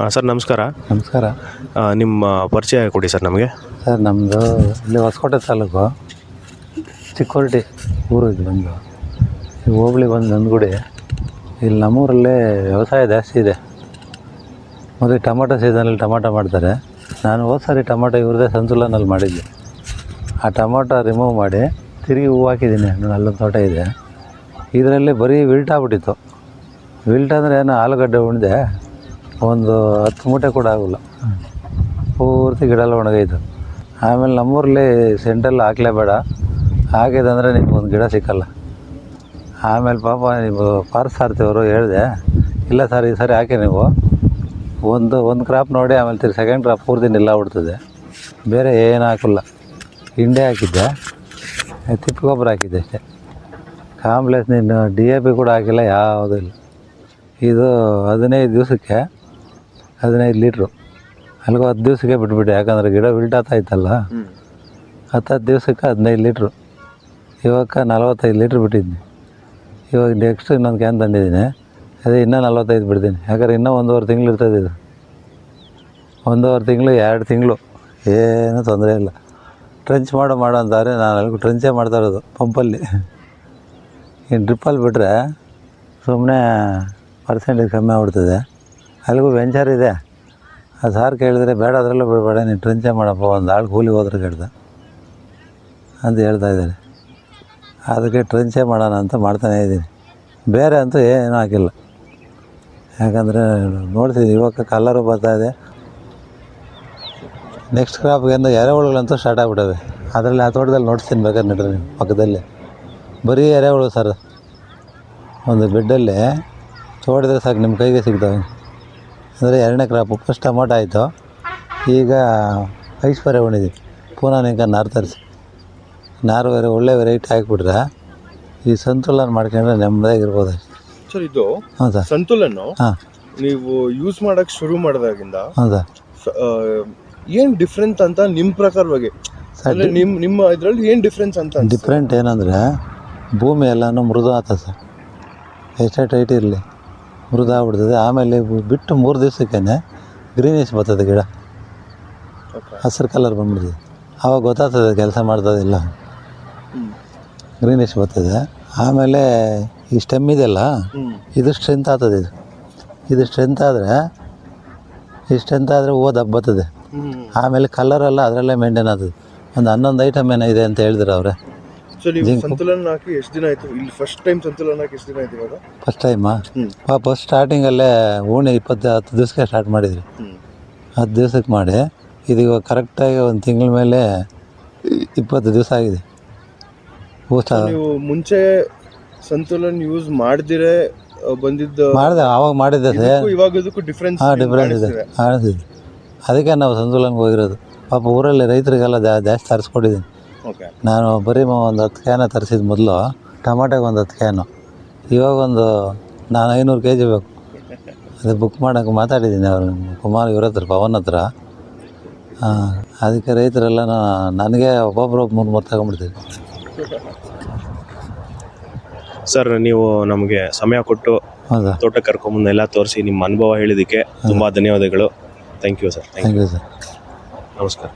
ಆ, ಸರ್ ನಮಸ್ಕಾರ. ನಮಸ್ಕಾರ. ಆ, ನಿಮ್ಮ ಪರಿಚಯ ಕೊಡಿ ಸರ್ ನಮಗೆ. ಸರ್ ನಮ್ಮದು ಇಲ್ಲಿ ಹೊಸಕೋಟೆ ತಾಲೂಕು. ಚಿಕ್ಕೋರ್ಟಿ ಊರು ಇದು ಬಂದು. ಈ ಹೋಬಳಿ ಬಂದು ನಂದಗುಡಿ. ಇಲ್ಲಿ ನಮ್ಮೂರಲ್ಲೇ ವ್ಯವಸಾಯ ಜಾಸ್ತಿ ಇದೆ. ಮತ್ತು ಟೊಮಾಟೊ ಸೀಸನಲ್ಲಿ ಟೊಮಾಟೊ ಮಾಡ್ತಾರೆ. ನಾನು ಹೋದ ಸಾರಿ ಟೊಮಾಟೊ ಇವ್ರದ್ದೇ ಸಂತುಲನಲ್ಲಿ ಮಾಡಿದ್ದೆ. ಆ ಟೊಮಾಟೊ ರಿಮೂವ್ ಮಾಡಿ ತಿರುಗಿ ಹೂವು ಹಾಕಿದ್ದೀನಿ. ಅಲ್ಲೊಂದು ತೋಟ ಇದೆ. ಇದರಲ್ಲಿ ಬರೀ ವಿಲ್ಟ್ ಆಗ್ಬಿಟ್ಟಿತ್ತು. ವಿಲ್ಟ್ ಅಂದರೆ ಏನು? ಆಲೂಗಡ್ಡೆ ಉಣ್ದೆ. ಒಂದು ಹತ್ತು ಮೂಟೆ ಕೂಡ ಆಗೋಲ್ಲ. ಪೂರ್ತಿ ಗಿಡ ಎಲ್ಲ ಒಣಗೈತು. ಆಮೇಲೆ ನಮ್ಮೂರಲ್ಲಿ ಸೆಂಟೆಲ್ಲ ಹಾಕ್ಲೇಬೇಡ. ಹಾಕಿದೆ ಅಂದರೆ ನಿಮ್ಗೆ ಒಂದು ಗಿಡ ಸಿಕ್ಕಲ್ಲ. ಆಮೇಲೆ ಪಾಪ ನೀವು ಪಾರ್ಸ್ ಸಾರ್ತಿವರು ಹೇಳಿದೆ, ಇಲ್ಲ ಸರ್, ಈ ಸರಿ ಹಾಕಿ ನೀವು. ಒಂದು ಒಂದು ಕ್ರಾಪ್ ನೋಡಿ, ಆಮೇಲೆ ತಿರ್ಗಿ ಸೆಕೆಂಡ್ ಕ್ರಾಪ್ ಪೂರ್ತಿ ನಿಲ್ಲ ಬಿಡ್ತದೆ. ಬೇರೆ ಏನು ಹಾಕಿಲ್ಲ. ಹಿಂಡೆ ಹಾಕಿದ್ದೆ, ತಿಪ್ಪಿ ಗೊಬ್ಬರ ಹಾಕಿದ್ದೆ. ಅಷ್ಟೇ ಕಾಂಪ್ಲೆಕ್ಸ್ ನೀನು ಡಿ ಎ ಪಿ ಕೂಡ ಹಾಕಿಲ್ಲ, ಯಾವುದೂ ಇಲ್ಲ. ಇದು ಹದಿನೈದು ದಿವಸಕ್ಕೆ ಹದಿನೈದು ಲೀಟ್ರು. ಅಲ್ಲಿಗೂ ಹತ್ತು ದಿವಸಕ್ಕೆ ಬಿಟ್ಬಿಟ್ಟೆ ಯಾಕಂದರೆ ಗಿಡ ಇತ್ತಲ್ಲ ಹತ್ತು ಹತ್ತು ದಿವಸಕ್ಕೆ ಹದಿನೈದು ಲೀಟ್ರು. ಇವಾಗ ನಲವತ್ತೈದು ಲೀಟ್ರ್ ಬಿಟ್ಟಿದ್ದೀನಿ ಇವಾಗ ನೆಕ್ಸ್ಟ್ ಇನ್ನೊಂದು ಕ್ಯಾನ್ ತಂದಿದ್ದೀನಿ. ಅದೇ ಇನ್ನೂ ನಲ್ವತ್ತೈದು ಬಿಡ್ತೀನಿ. ಯಾಕಂದ್ರೆ ಇನ್ನೂ ಒಂದೂವರೆ ತಿಂಗಳು ಇರ್ತದೆ ಇದು. ಒಂದೂವರೆ ತಿಂಗಳು ಎರಡು ತಿಂಗಳು. ಏನೂ ತೊಂದರೆ ಇಲ್ಲ. ಟ್ರೆಂಚ್ ಮಾಡೋ ಮಾಡೋ ಅಂತಾರೆ. ನಾನು ಅಲ್ಲಿಗೂ ಟ್ರೆಂಚೇ ಮಾಡ್ತಾ ಇರೋದು ಪಂಪಲ್ಲಿ. ಇನ್ನು ಡ್ರಿಪ್ಪಲ್ಲಿ ಬಿಟ್ಟರೆ ಸುಮ್ಮನೆ ಪರ್ಸೆಂಟೇಜ್ ಕಮ್ಮಿ ಆಗ್ಬಿಡ್ತದೆ. ಅಲ್ಲಿಗೂ ವೆಂಚರ್ ಇದೆ. ಆ ಸಾರ್ ಕೇಳಿದ್ರೆ, ಬೇಡ, ಅದರಲ್ಲೂ ಬಿಡಬೇಡ, ನೀನು ಟ್ರಿಂಚೆ ಮಾಡಪ್ಪ, ಒಂದು ಆಳು ಕೂಲಿ ಹೋದ್ರೆ ಕೇಳ್ದ ಅಂತ ಹೇಳ್ತಾ ಇದ್ದಾರೆ. ಅದಕ್ಕೆ ಟ್ರೆಂಚೆ ಮಾಡೋಣ ಅಂತ ಮಾಡ್ತಾನೆ ಇದ್ದೀನಿ. ಬೇರೆ ಅಂತೂ ಏನೂ ಹಾಕಿಲ್ಲ. ಯಾಕಂದರೆ ನೋಡ್ತೀನಿ ಇವಾಗ ಕಲ್ಲರು ಬರ್ತಾ ಇದೆ. ನೆಕ್ಸ್ಟ್ ಕ್ರಾಪ್ಗೆ ಎರೆಹುಳುಗಳಂತೂ ಸ್ಟಾರ್ಟ್ ಆಗಿಬಿಟ್ಟವೆ. ಅದರಲ್ಲಿ ಆ ತೋಟದಲ್ಲಿ ನೋಡ್ತೀನಿ ಬೇಕಾದ್ರೆ ನಡ್ರಿ ನೀವು, ಪಕ್ಕದಲ್ಲಿ. ಬರೀ ಎರೆಹುಳು ಸರ್ ಒಂದು ಬೆಡ್ಡಲ್ಲಿ ತೋಡಿದ್ರೆ ಸಾಕು ನಿಮ್ಮ ಕೈಗೆ ಸಿಗ್ತವೆ. ಅಂದರೆ ಎರಡನೇ ಕ್ರಾಪು ಫಸ್ಟ್ ಟೊಮೊಟೊ ಆಯಿತು. ಈಗ ಐಶ್ವರ್ಯ ಉಣಿದ್ವಿ ಪುನಃ ನಿಂಕ ನಾರು ತರಿಸಿ. ನಾರು ಬೇರೆ ಒಳ್ಳೆ ವೆರೈಟಿ ಹಾಕಿಬಿಟ್ರೆ ಈ ಸಂತುಲನ ಮಾಡ್ಕೊಂಡ್ರೆ ನೆಮ್ಮದಿಯಾಗಿರ್ಬೋದು. ಸರ್ ಇದು ಹಾಂ ಸರ್? ಸಂತುಲನ್ ಹಾಂ. ನೀವು ಯೂಸ್ ಮಾಡೋಕ್ಕೆ ಶುರು ಮಾಡಿದಾಗಿಂದ ಹಾಂ ಸರ್ ಏನು ಡಿಫ್ರೆಂಟ್ ಅಂತ ನಿಮ್ಮ ಪ್ರಕಾರವಾಗಿ? ಅಂದ್ರೆ ನಿಮ್ ನಿಮ್ಮ ಇದರಲ್ಲಿ ಏನು ಡಿಫ್ರೆನ್ಸ್ ಅಂತ? ಡಿಫ್ರೆಂಟ್ ಏನಂದರೆ ಭೂಮಿ ಎಲ್ಲನೂ ಮೃದು ಆತ ಸರ್. ಎಷ್ಟೇ ಟೈಟ್ ಇರಲಿ. ಮೃದು ಆಗ್ಬಿಡ್ತದೆ ಆಮೇಲೆ ಬಿಟ್ಟು ಮೂರು ದಿವಸಕ್ಕೇ ಗ್ರೀನಿಶ್ ಬರ್ತದೆ ಗಿಡ. ಹಸಿರು ಕಲರ್ ಬಂದ್ಬಿಡ್ತದೆ. ಆವಾಗ ಗೊತ್ತಾಗ್ತದೆ ಕೆಲಸ ಮಾಡ್ತದಿಲ್ಲ ಇಲ್ಲ. ಗ್ರೀನಿಶ್ ಬರ್ತದೆ. ಆಮೇಲೆ ಈ ಸ್ಟೆಮ್ ಇದೆಯಲ್ಲ ಇದು ಸ್ಟ್ರೆಂತ್ ಆಗ್ತದೆ ಇದು. ಇದು ಸ್ಟ್ರೆಂತ್ ಆದರೆ ಈ ಸ್ಟ್ರೆಂತ್ ಆದರೆ ಹೂವು ದಪ್ಪ ಬರ್ತದೆ. ಆಮೇಲೆ ಕಲರೆಲ್ಲ ಅದರಲ್ಲೇ ಮೇಂಟೈನ್ ಆಗ್ತದೆ. ಒಂದು ಹನ್ನೊಂದು ಐಟಮ್ ಏನೋ ಇದೆ ಅಂತ ಹೇಳಿದ್ರು ಅವರೇ. ಸೊ ನೀವು ಸಂತುಲನ ಹಾಕಿ ಎಷ್ಟು ದಿನ ಆಯ್ತು? ಇಲ್ಲಿ ಫಸ್ಟ್ ಟೈಮ್ ಸಂತುಲನ ಹಾಕಿ ಎಷ್ಟು ದಿನ ಆಯ್ತು ಇವಾಗ? ಫಸ್ಟ್ ಟೈಮಾ ಹ್ಮ್. ಫಸ್ಟ್ ಸ್ಟಾರ್ಟಿಂಗಲ್ಲೇ ಓಣಿ ಇಪ್ಪತ್ತು ಹತ್ತು ದಿವಸಕ್ಕೆ ಸ್ಟಾರ್ಟ್ ಮಾಡಿದ್ರಿ. ಹ್ಮ್. ಹತ್ತು ದಿವಸಕ್ಕೆ ಮಾಡಿ. ಇದು ಇವಾಗ ಕರೆಕ್ಟಾಗಿ ಒಂದು ತಿಂಗಳ ಮೇಲೆ ಇಪ್ಪತ್ತು ದಿವಸ ಆಗಿದೆ. ನೀವು ಮುಂಚೆ ಸಂತುಲನ್ ಯೂಸ್ ಮಾಡ್ದಿರೆ ಆ, ಬಂದಿದ್ದ ಮಾಡಿದೆ ಆವಾಗ ಮಾಡಿದ್ದೆ ಸರ್. ಇದಕ್ಕೂ ಇವಾಗ ಇದಕ್ಕೂ ಡಿಫ್ರೆನ್ಸ್ ಹಾಂ ಡಿಫ್ರೆನ್ಸ್ ಇದೆ. ಕಾಣಿಸ್ತಿದೆ. ಅದಕ್ಕೆ ನಾವು ಸಂತುಲನ್ಗೆ ಹೋಗಿರೋದು. ಪಾಪ ಊರಲ್ಲಿ ರೈತರಿಗೆಲ್ಲ ಜಾ ಜಾಸ್ತಿ ತರಿಸ್ಕೊಟ್ಟಿದ್ದೀನಿ. ನಾನು ಬರೀ ಮ- ಒಂದು ಹತ್ತು ಕ್ಯಾನ ತರಿಸಿದ ಮೊದಲು ಟಮಾಟೋಗೆ ಒಂದು ಹತ್ತು ಕ್ಯಾನು ಇವಾಗ ಒಂದು ನಾನು ಐನೂರು ಕೆ ಜಿ ಬೇಕು. ಅದು ಬುಕ್ ಮಾಡೋಕ್ಕೆ ಮಾತಾಡಿದ್ದೀನಿ ಅವ್ರ ಕುಮಾರ್ ಇವ್ರ ಹತ್ರ ಪವನ್ ಹತ್ರ. ಹಾಂ ಅದಕ್ಕೆ ರೈತರೆಲ್ಲ ನನಗೆ ಒಬ್ಬೊಬ್ರು ಮೂರು ಮೂರು ತಗೊಂಡ್ಬಿಡ್ತೀನಿ ಸರ್ ನೀವು ನಮಗೆ ಸಮಯ ಕೊಟ್ಟು ಹೌದಾ? ತೋಟಕ್ಕೆ ಕರ್ಕೊಂಬಂದು ಎಲ್ಲ ತೋರಿಸಿ ನಿಮ್ಮ ಅನುಭವ ಹೇಳಿದ್ದಕ್ಕೆ ತುಂಬ ಧನ್ಯವಾದಗಳು. Thank you sir thank you sir ನಮಸ್ಕಾರ.